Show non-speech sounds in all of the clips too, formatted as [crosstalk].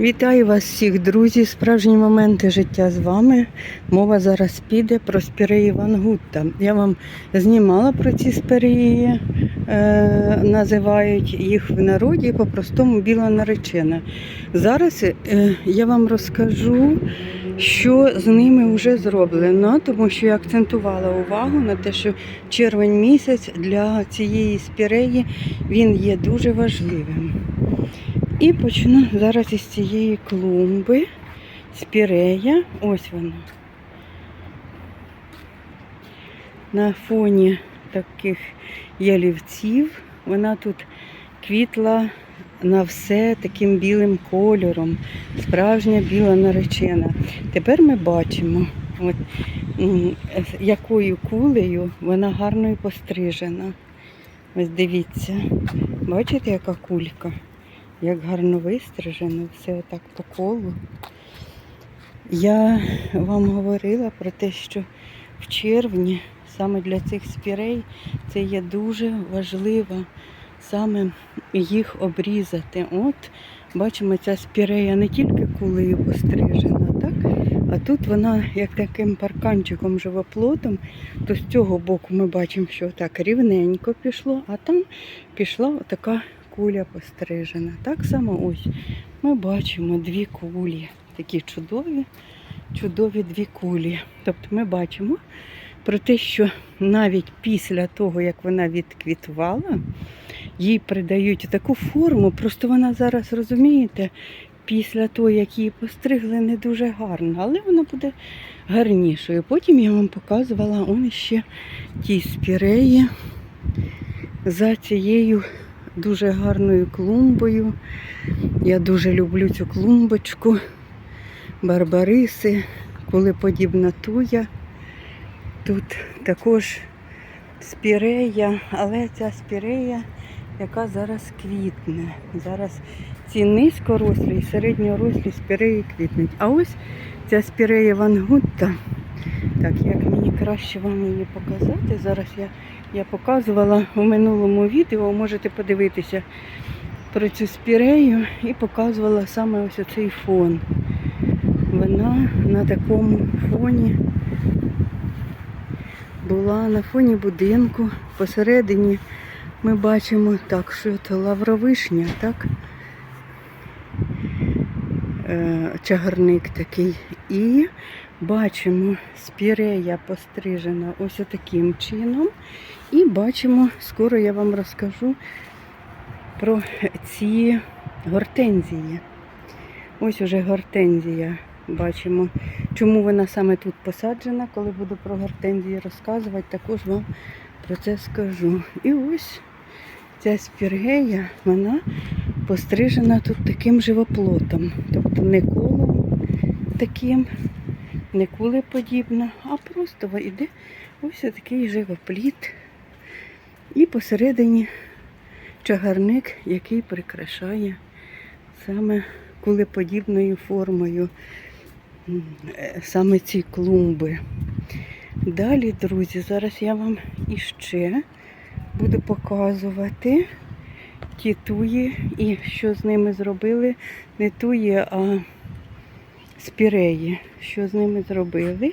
Вітаю вас всіх, друзі! Справжні моменти життя з вами. Мова зараз піде про спіреї Ван Гутта. Я вам знімала про ці спіреї, е, називають їх в народі по-простому біла наречена. Зараз е, я вам розкажу, що з ними вже зроблено, тому що я акцентувала увагу на те, що червень місяць для цієї спіреї він є дуже важливим. І почну зараз із цієї клумби, спірея. Ось вона. На фоні таких ялівців вона тут квітла на все таким білим кольором. Справжня біла наречена. Тепер ми бачимо, от, якою кулею вона гарно і пострижена. Ось дивіться. Бачите, яка кулька? Як гарно вистрижено, все отак по колу. Я вам говорила про те, що в червні саме для цих спірей це є дуже важливо саме їх обрізати. От бачимо, ця спірея не тільки кулею пострижена, так? а тут вона як таким парканчиком живоплотом, то з цього боку ми бачимо, що так рівненько пішло, а там пішла така куля пострижена. Так само ось ми бачимо дві кулі, такі чудові, чудові дві кулі. Тобто ми бачимо про те, що навіть після того, як вона відквітувала, їй придають таку форму, просто вона зараз, розумієте, після того, як її постригли, не дуже гарно, але вона буде гарнішою. Потім я вам показувала он ще ті спіреї за цією дуже гарною клумбою. Я дуже люблю цю клумбочку, барбариси, коли подібна туя. Тут також спірея, але ця спірея, яка зараз квітне. Зараз ці низькорослі і середньорослі спіреї квітнуть. А ось ця спірея Вангутта. Так, як мені краще вам її показати? Зараз я я показувала у минулому відео, можете подивитися про цю спірею і показувала саме ось цей фон. Вона на такому фоні була на фоні будинку. Посередині ми бачимо так, що це лавровишня, так? Е, чагарник такий. І бачимо спірея пострижена ось таким чином. І бачимо, скоро я вам розкажу про ці гортензії. Ось уже гортензія. Бачимо, чому вона саме тут посаджена. Коли буду про гортензії розказувати, також вам про це скажу. І ось ця спіргея, вона пострижена тут таким живоплотом. Тобто не колом таким, не кулеподібна, а просто йде ось такий живопліт. І посередині чагарник, який прикрашає саме кулеподібною формою е, саме ці клумби. Далі, друзі, зараз я вам іще буду показувати ті туї і що з ними зробили. Не туї, а спіреї, що з ними зробили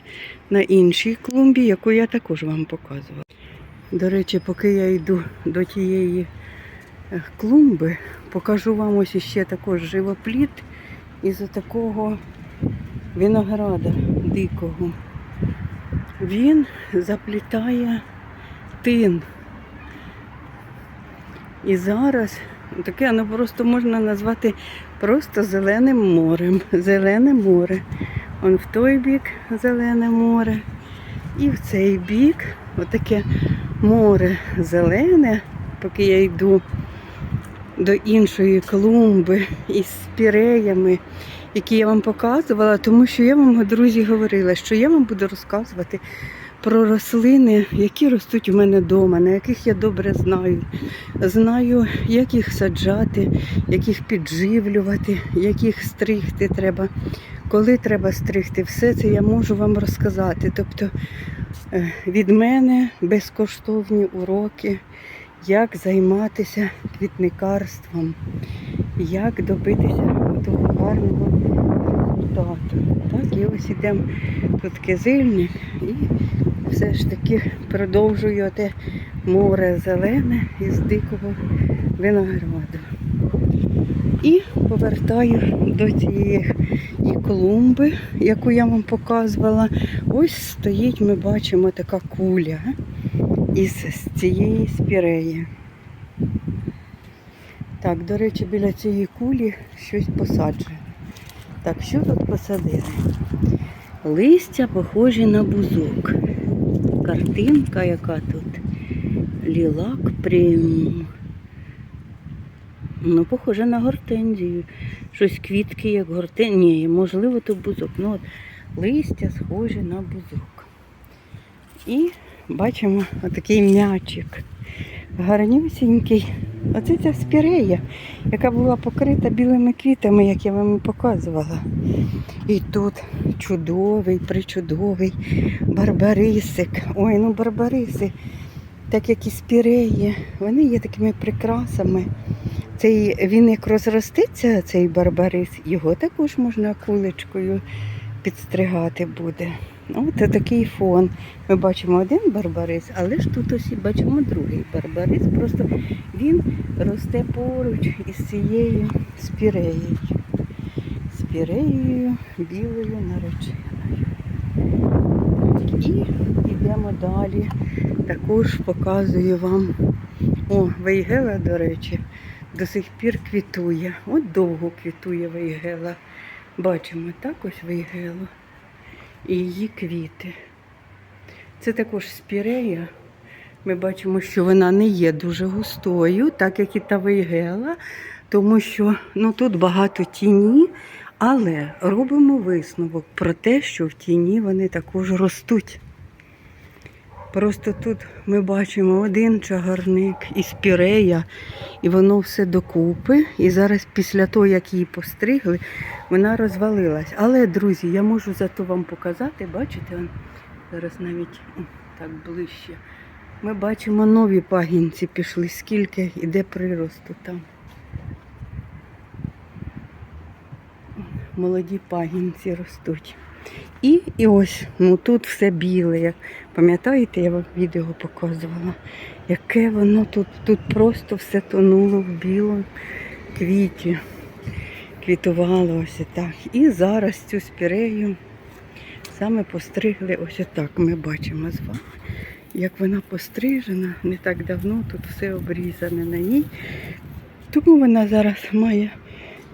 на іншій клумбі, яку я також вам показувала. До речі, поки я йду до тієї е, клумби, покажу вам ось ще також живопліт із такого винограда дикого. Він заплітає тин. І зараз таке ну, просто можна назвати просто зеленим морем. [laughs] Зелене море. Он в той бік зелене море. І в цей бік отаке море зелене, поки я йду до іншої клумби із спіреями, які я вам показувала, тому що я вам, друзі, говорила, що я вам буду розказувати про рослини, які ростуть у мене вдома, на яких я добре знаю. Знаю, як їх саджати, як їх підживлювати, як їх стригти треба, коли треба стригти. Все це я можу вам розказати. Тобто е, від мене безкоштовні уроки, як займатися квітникарством, як добитися того гарного результату. Так, і ось ідемо тут кизильник і все ж таки продовжую те море зелене із дикого винограду. І повертаю до цієї і клумби, яку я вам показувала. Ось стоїть, ми бачимо така куля із цієї спіреї. Так, до речі, біля цієї кулі щось посаджено. Так, що тут посадили? Листя похожі на бузок. Картинка, яка тут. Лілак прям. Ну, похоже на гортензію. Щось квітки, як гортензія. Ні, можливо, то бузок. Ну, от листя схожі на бузок. І бачимо отакий м'ячик. Гарнюсінький. Оце ця спірея, яка була покрита білими квітами, як я вам і показувала. І тут чудовий, причудовий барбарисик. Ой, ну барбариси, так як і спіреї, вони є такими прикрасами. Цей, він як розростеться, цей барбарис, його також можна кулечкою підстригати буде. От такий фон. Ми бачимо один барбарис, але ж тут ось бачимо другий барбарис. Просто він росте поруч із цією спіреєю. Спіреєю білою нареченою. І йдемо далі. Також показую вам. О, вейгела, до речі, до сих пір квітує. От довго квітує вейгела. Бачимо так ось вейгелу і її квіти. Це також спірея. Ми бачимо, що вона не є дуже густою, так як і та вигела, тому що ну, тут багато тіні, але робимо висновок про те, що в тіні вони також ростуть. Просто тут ми бачимо один чагарник і спірея, і воно все докупи. І зараз після того, як її постригли, вона розвалилась. Але, друзі, я можу зато вам показати, бачите, зараз навіть так ближче. Ми бачимо нові пагінці пішли, скільки іде приросту там. Молоді пагінці ростуть. І, і ось, ну тут все біле. Пам'ятаєте, я вам відео показувала, яке воно тут, тут просто все тонуло в білому квіті. Квітувало ось так. І зараз цю спірею саме постригли ось отак. Ми бачимо з вами, як вона пострижена. Не так давно тут все обрізане на ній. Тому вона зараз має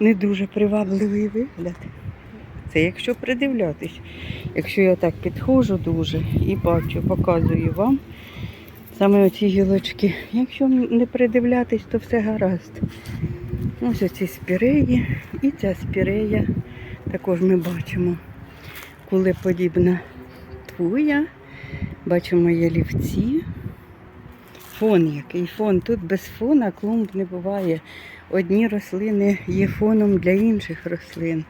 не дуже привабливий вигляд. Це якщо придивлятись. Якщо я так підходжу дуже і бачу, показую вам саме оці гілочки. Якщо не придивлятись, то все гаразд. Ось оці спіреї і ця спірея. Також ми бачимо кулеподібна твоя. Бачимо ялівці. Фон який фон. Тут без фона клумб не буває. Одні рослини є фоном для інших рослин.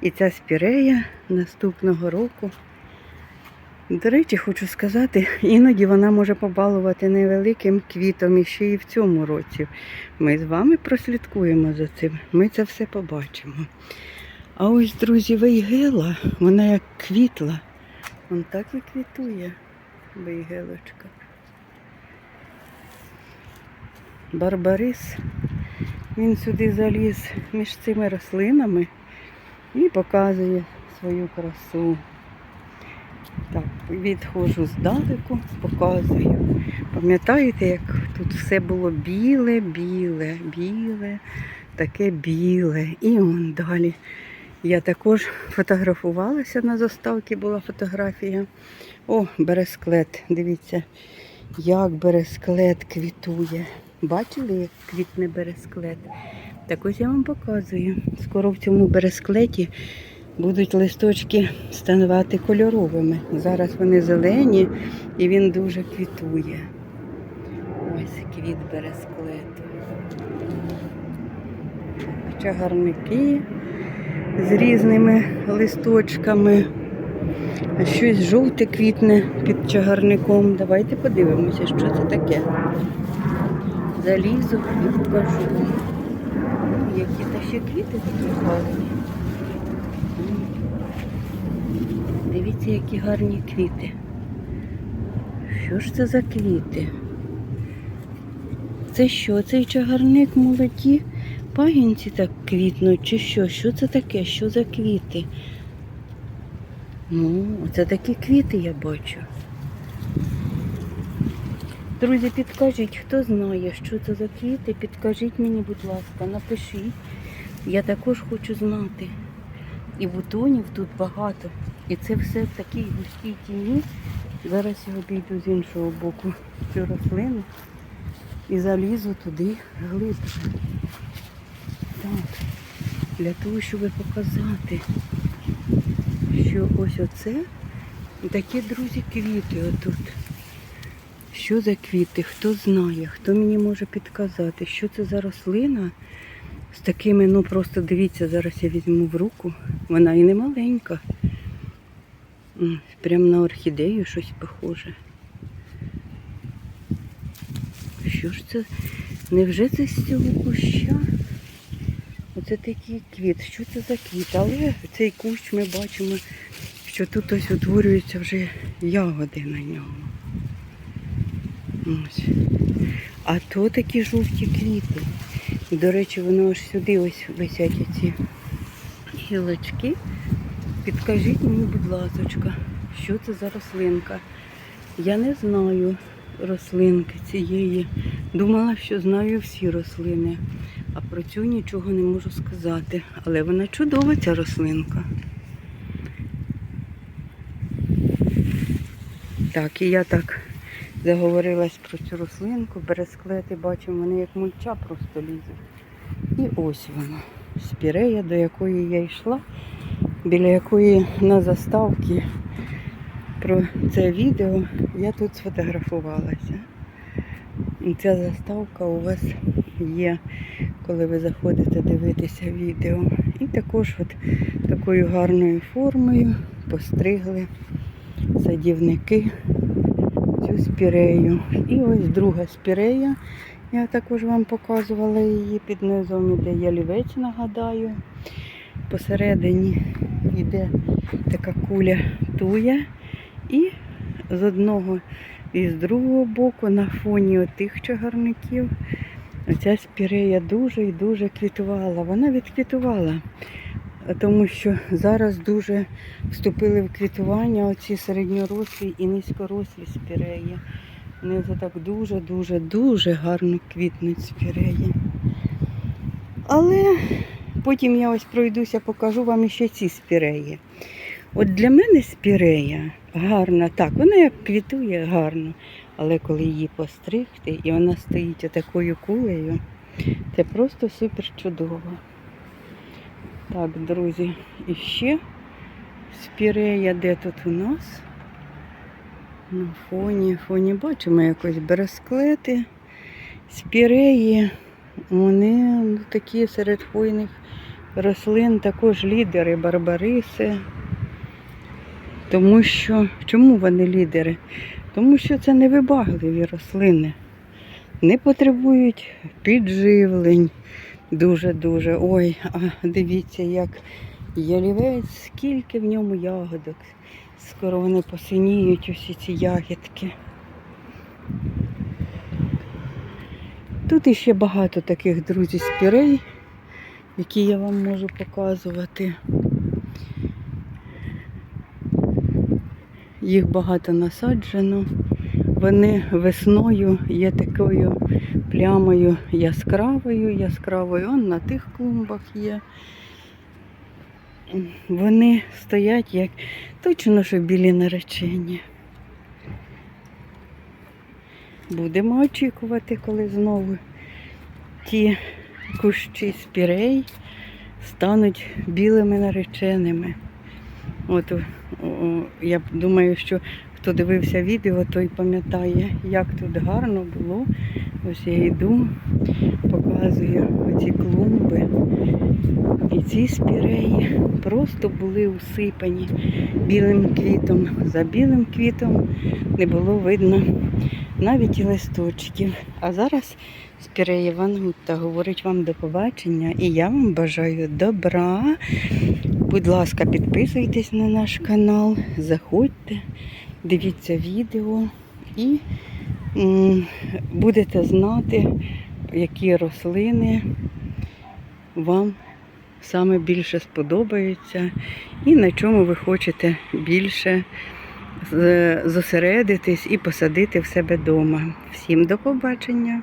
І ця спірея наступного року. До речі, хочу сказати, іноді вона може побалувати невеликим квітом і ще і в цьому році. Ми з вами прослідкуємо за цим, ми це все побачимо. А ось, друзі, вейгела, вона як квітла. Вон так і квітує вейгелочка. Барбарис, він сюди заліз між цими рослинами і показує свою красу. Так, відходжу здалеку, показую. Пам'ятаєте, як тут все було біле, біле, біле, таке біле. І он далі. Я також фотографувалася на заставці, була фотографія. О, бересклет. Дивіться, як бересклет квітує. Бачили, як квітне бересклет? Так ось я вам показую. Скоро в цьому бересклеті будуть листочки ставати кольоровими. Зараз вони зелені і він дуже квітує. Ось квіт бересклету. Чагарники з різними листочками. А щось жовте квітне під чагарником. Давайте подивимося, що це таке. Залізу і покажу. які та ще квіти такі гарні. Дивіться, які гарні квіти. Що ж це за квіти? Це що? Цей чагарник молоді? Пагінці так квітнуть, чи що? Що це таке? Що за квіти? Ну, оце такі квіти я бачу. Друзі, підкажіть, хто знає, що це за квіти, підкажіть мені, будь ласка, напишіть. Я також хочу знати. І бутонів тут багато. І це все в такій густій тіні. Зараз я обійду з іншого боку цю рослину і залізу туди глибше. Так, для того, щоб показати, що ось оце такі, друзі, квіти отут. Що за квіти? Хто знає, хто мені може підказати, що це за рослина з такими, ну просто дивіться, зараз я візьму в руку. Вона і не маленька. Прям на орхідею щось похоже. Що ж це? Невже це з цього куща? Оце такий квіт. Що це за квіт? Але цей кущ ми бачимо, що тут ось утворюються вже ягоди на ньому. Ось. А то такі жовті квіти. До речі, воно аж сюди ось висять ці гілочки. Підкажіть мені, будь ласочка, що це за рослинка? Я не знаю рослинки цієї. Думала, що знаю всі рослини, а про цю нічого не можу сказати. Але вона чудова, ця рослинка. Так, і я так заговорилась про цю рослинку, бересклети, бачимо, вони як мульча просто лізуть. І ось вона, спірея, до якої я йшла, біля якої на заставці про це відео я тут сфотографувалася. Ця заставка у вас є, коли ви заходите дивитися відео. І також от такою гарною формою постригли садівники цю спірею. І ось друга спірея. Я також вам показувала її під низом іде ялівець, нагадаю. Посередині йде така куля туя. І з одного і з другого боку на фоні отих чагарників оця спірея дуже і дуже квітувала. Вона відквітувала, тому що зараз дуже вступили в квітування оці середньорослі і низькорослі спіреї. Вони вже так дуже-дуже дуже гарно квітнуть спіреї. Але потім я ось пройдуся, покажу вам ще ці спіреї. От для мене спірея гарна, так, вона як квітує гарно, але коли її постригти і вона стоїть отакою кулею, це просто супер чудово. Так, друзі, і ще спірея, де тут у нас? На фоні, фоні бачимо якось бересклети, спіреї, вони ну, такі серед хвойних рослин, також лідери, барбариси. Тому що, чому вони лідери? Тому що це невибагливі рослини. Не потребують підживлень дуже-дуже. Ой, а дивіться, як ялівець, скільки в ньому ягодок. Скоро вони посиніють усі ці ягідки. Тут іще багато таких друзі спірей, які я вам можу показувати. Їх багато насаджено. Вони весною є такою плямою яскравою, яскравою. Он на тих клумбах є. Вони стоять як точно, що білі наречені. Будемо очікувати, коли знову ті кущі спірей стануть білими нареченими. От о, я думаю, що хто дивився відео, той пам'ятає, як тут гарно було. Ось я йду, показую оці клумби. І ці спіреї просто були усипані білим квітом. За білим квітом не було видно навіть і листочків. А зараз Спірея Вангутта говорить вам до побачення і я вам бажаю добра. Будь ласка, підписуйтесь на наш канал, заходьте, дивіться відео і будете знати, які рослини вам саме більше сподобаються і на чому ви хочете більше зосередитись і посадити в себе вдома. Всім до побачення!